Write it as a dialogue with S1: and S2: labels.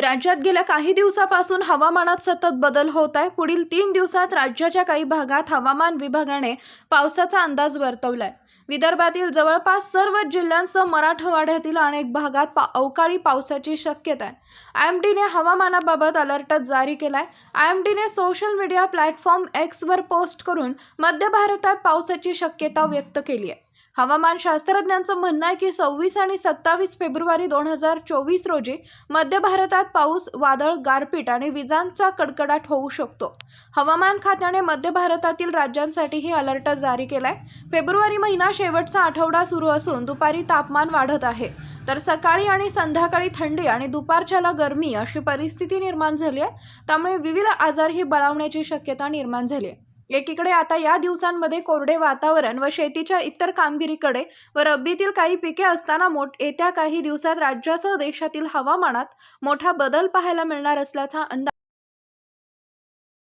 S1: राज्यात गेल्या काही दिवसापासून हवामानात सतत बदल होत आहे. पुढील तीन दिवसात राज्याच्या काही भागात हवामान विभागाने पावसाचा अंदाज वर्तवलाय. विदर्भातील जवळपास सर्व जिल्ह्यांसह मराठवाड्यातील अनेक भागात पा अवकाळी पावसाची शक्यता आहे. आय एम डीने हवामानाबाबत अलर्ट जारी केलाय. आय एम डीने सोशल मीडिया प्लॅटफॉर्म एक्सवर पोस्ट करून मध्य भारतात पावसाची शक्यता व्यक्त केली आहे. हवामान शास्त्रज्ञांचं म्हणणं आहे की सव्वीस आणि सत्तावीस फेब्रुवारी दोन हजार चोवीस रोजी मध्य भारतात पाऊस वादळ गारपीट आणि विजांचा कडकडाट होऊ शकतो. हवामान खात्याने मध्य भारतातील राज्यांसाठीही अलर्ट जारी केलाय. फेब्रुवारी महिना शेवटचा आठवडा सुरू असून दुपारी तापमान वाढत आहे. तर सकाळी आणि संध्याकाळी थंडी आणि दुपारच्याला गरमी अशी परिस्थिती निर्माण झाली आहे. त्यामुळे विविध आजारही बळावण्याची शक्यता निर्माण झाली आहे. एकीकडे आता या दिवसांमध्ये कोरडे वातावरण व शेतीच्या इतर कामगिरीकडे व रब्बीतील काही पिके असताना मोठ येत्या काही दिवसात राज्यासह देशातील हवामानात मोठा बदल पाहायला मिळणार असल्याचा अंदाज